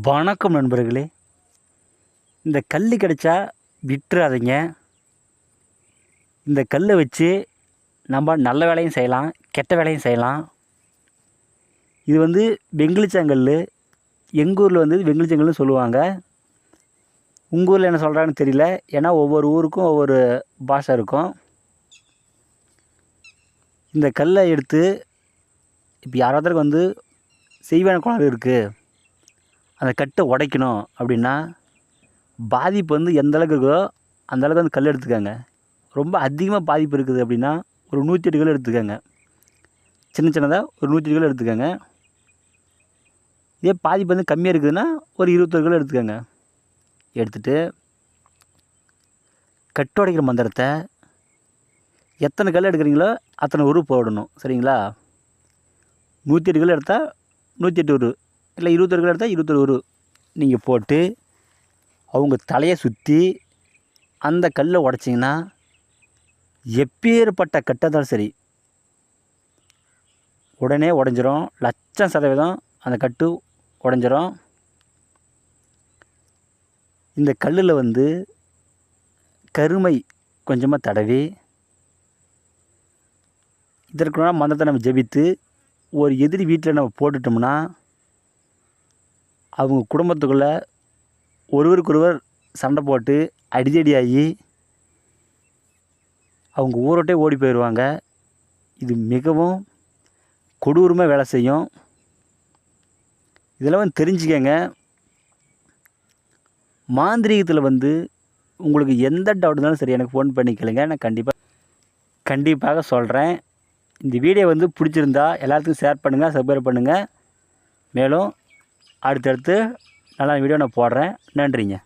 வணக்கம் நண்பர்களே. இந்த கல் கிடைச்சா விட்டுறாதீங்க. இந்த கல்லை வச்சு நம்ம நல்ல வேலையும் செய்யலாம் கெட்ட வேலையும் செய்யலாம். இது வந்து வெங்கிலிச்சங்கல் எங்கள் ஊரில் வந்து வெங்கிலிச்சங்கல்னு சொல்லுவாங்க. உங்கள் ஊரில் என்ன சொல்கிறான்னு தெரியல. ஏன்னா ஒவ்வொரு ஊருக்கும் ஒவ்வொரு பாஷை இருக்கும். இந்த கல்லை எடுத்து இப்போ யாராவது வந்து செய்வான குளம் இருக்குது அந்த கட்டை உடைக்கணும் அப்படின்னா பாதிப்பு வந்து எந்த அளவுக்கு இருக்கோ அந்த அளவுக்கு வந்து கல் எடுத்துக்கோங்க. ரொம்ப அதிகமாக பாதிப்பு இருக்குது அப்படின்னா ஒரு நூற்றி எட்டு கல் எடுத்துக்கோங்க. சின்ன சின்னதாக ஒரு நூற்றி எட்டு கிலோ எடுத்துக்கோங்க. இதே பாதிப்பு வந்து கம்மியாக இருக்குதுன்னா ஒரு இருபத்தொரு கிலோ எடுத்துக்கோங்க. எடுத்துட்டு கட்டு உடைக்கிற மந்திரத்தை எத்தனை கல் எடுக்கிறீங்களோ அத்தனை உரு போடணும். சரிங்களா? நூற்றி எட்டு கிலோ எடுத்தால் நூற்றி எட்டு உரு இல்லை இருபத்தொரு கிலோ எடுத்தால் இருபத்தொரு உரு நீங்கள் போட்டு அவங்க தலையை சுற்றி அந்த கல்லை உடச்சிங்கன்னா எப்பேற்பட்ட கட்டத்தாலும் சரி உடனே உடஞ்சிரும். லட்சம் சதவீதம் அந்த கட்டு உடஞ்சிரும். இந்த கல்லில் வந்து கருமை கொஞ்சமாக தடவி இதற்குள்ள மந்திரத்தை நம்ம ஜெபித்து ஒரு எதிரி வீட்டில் நம்ம போட்டுட்டோம்னா அவங்க குடும்பத்துக்குள்ளே ஒருவருக்கொருவர் சண்டை போட்டு அடிதடியாகி அவங்க ஊரோட்டே ஓடி போயிடுவாங்க. இது மிகவும் கொடூரமாக வேலை செய்யும். இதெல்லாம் வந்து தெரிஞ்சுக்கங்க. மாந்திரீகத்தில் வந்து உங்களுக்கு எந்த டவுட் இருந்தாலும் சரி எனக்கு ஃபோன் பண்ணி கேளுங்க. நான் கண்டிப்பாக கண்டிப்பாக சொல்கிறேன் இந்த வீடியோ வந்து பிடிச்சிருந்தா எல்லாத்துக்கும் ஷேர் பண்ணுங்கள் சப்ஸ்கிரைப் பண்ணுங்கள் மேலும் அடுத்தடுத்து நல்லா வீடியோ நான் போடுறேன். நன்றிங்க.